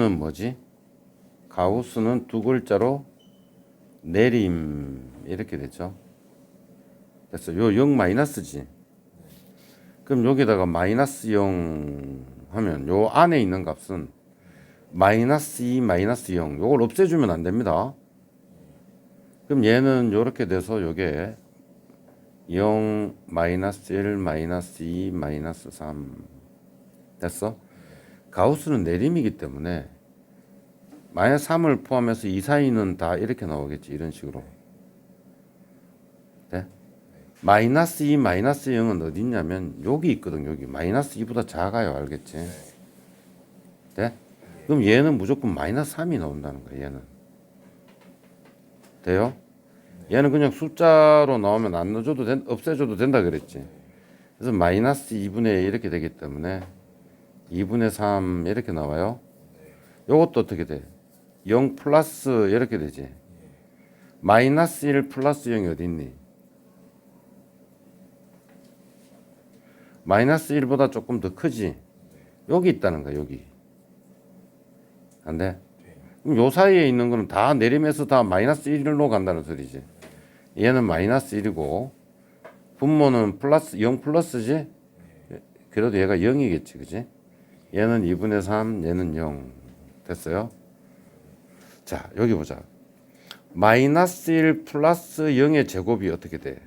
는 뭐지? 가우스는 두 글자로 내림 이렇게 됐죠. 됐어. 요0 마이너스지. 그럼 여기다가 마이너스 0 하면 요 안에 있는 값은 마이너스 2 마이너스 0 요걸 없애주면 안 됩니다. 그럼 얘는 요렇게 돼서 요게 0 마이너스 1 마이너스 2 마이너스 3 됐어? 가우스는 내림이기 때문에 마이너스 3을 포함해서 2, 4, 2는 다 이렇게 나오겠지 이런 식으로 네? 마이너스 2, 마이너스 0은 어디 있냐면 여기 있거든 여기 마이너스 2보다 작아요 알겠지? 네? 그럼 얘는 무조건 마이너스 3이 나온다는 거야 얘는 돼요? 얘는 그냥 숫자로 나오면 안 넣어줘도 된, 없애줘도 된다 그랬지 그래서 마이너스 2분의 1 이렇게 되기 때문에 2분의 3 이렇게 나와요 요것도 어떻게 돼? 0 플러스 이렇게 되지 마이너스 1 플러스 0이 어디 있니? 마이너스 1보다 조금 더 크지? 여기 있다는 거야 여기 안 돼? 그럼 요 사이에 있는 거는 다 내림에서 다 마이너스 1로 간다는 소리지 얘는 마이너스 1이고 분모는 플러스 0 플러스지? 그래도 얘가 0이겠지 그지? 얘는 2분의 3 얘는 0 됐어요? 자 여기 보자 마이너스 1 플러스 0의 제곱이 어떻게 돼?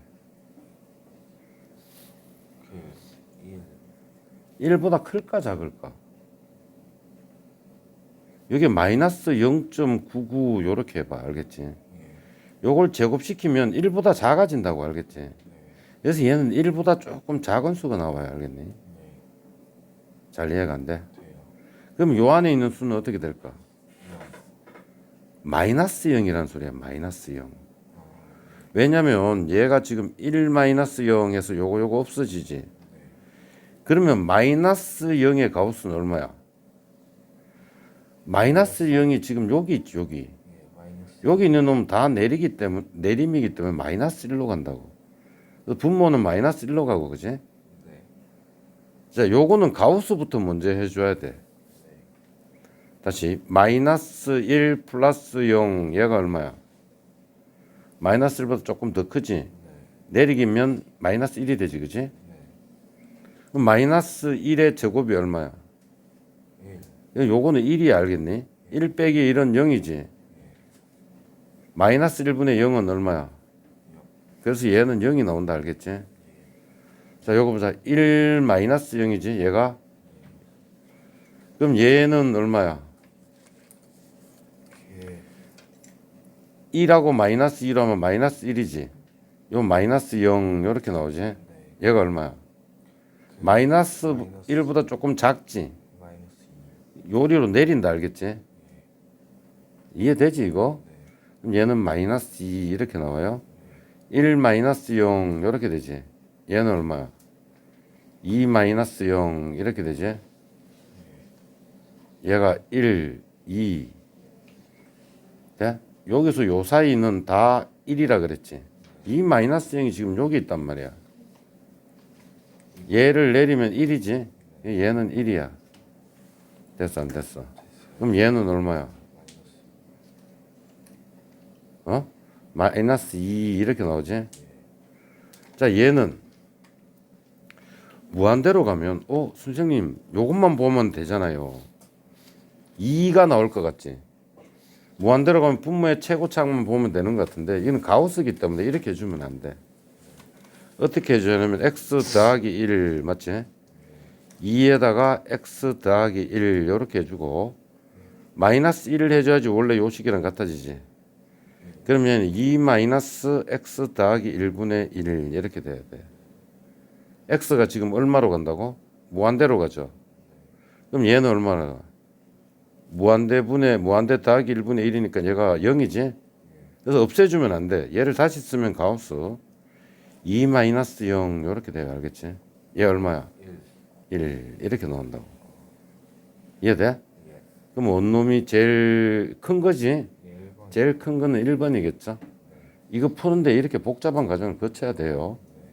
그 1. 1보다 클까 작을까? 여기 마이너스 0.99 요렇게 해봐 알겠지? 요걸 제곱시키면 1보다 작아진다고 알겠지? 그래서 얘는 1보다 조금 작은 수가 나와요 알겠니? 잘 이해가 안 돼? 그럼 요 안에 있는 수는 어떻게 될까? 마이너스 0이라는 소리야 마이너스 0 왜냐면 얘가 지금 1 마이너스 0에서 요거 요거 없어지지 그러면 마이너스 0의 가우스는 얼마야? 마이너스 0이 지금 여기 있지 여기. 여기 있는 놈은 다 내리기 때문에 내림이기 때문에 마이너스 1로 간다고 분모는 마이너스 1로 가고 그지? 네. 자 요거는 가우스부터 먼저 해줘야 돼 다시 마이너스 1 플러스 0 얘가 얼마야? 마이너스 1보다 조금 더 크지? 내리기면 마이너스 1이 되지 그지? 그럼 마이너스 1의 제곱이 얼마야? 1. 요거는 1이 알겠니? 1 빼기 1은 0이지. 마이너스 1분의 0은 얼마야? 그래서 얘는 0이 나온다 알겠지? 자, 요거 보자. 1 마이너스 0이지 얘가? 그럼 얘는 얼마야? 예. 1하고 마이너스 1 하면 마이너스 1이지. 요 마이너스 0 요렇게 나오지? 얘가 얼마야? 마이너스 마이너스 1보다 조금 작지? 마이너스 2. 요리로 내린다 알겠지? 이해되지 이거? 그럼 얘는 마이너스 2 이렇게 나와요. 1 마이너스 0 이렇게 되지. 얘는 얼마야? 2 마이너스 0 이렇게 되지. 얘가 1, 2. 돼? 여기서 요 사이는 다 1이라 그랬지. 2 마이너스 0이 지금 여기 있단 말이야. 얘를 내리면 1이지. 얘는 1이야. 됐어 안 됐어? 그럼 얘는 얼마야? 어? 마이너스 2 이렇게 나오지? 자 얘는 무한대로 가면 어 선생님 요것만 보면 되잖아요 2가 나올 것 같지? 무한대로 가면 분모의 최고차만 보면 되는 것 같은데 이건 가우스기 때문에 이렇게 해주면 안 돼 어떻게 해주냐면 x 더하기 1 맞지? 2에다가 x 더하기 1 이렇게 해주고 마이너스 1을 해줘야지 원래 요 식이랑 같아지지 그러면 2 마이너스 x 더하기 1분의 1 이렇게 돼야 돼 x가 지금 얼마로 간다고? 무한대로 가죠 그럼 얘는 얼마나 가? 무한대분의 무한대 더하기 1분의 1이니까 얘가 0이지 그래서 없애주면 안 돼 얘를 다시 쓰면 가우스 2 마이너스 0 이렇게 돼요 알겠지? 얘 얼마야? 1. 1 이렇게 나온다고 이해돼? 예. 그럼 원놈이 제일 큰 거지 예, 1번. 제일 큰 거는 1번이겠죠 이거 푸는데 이렇게 복잡한 과정을 거쳐야 돼요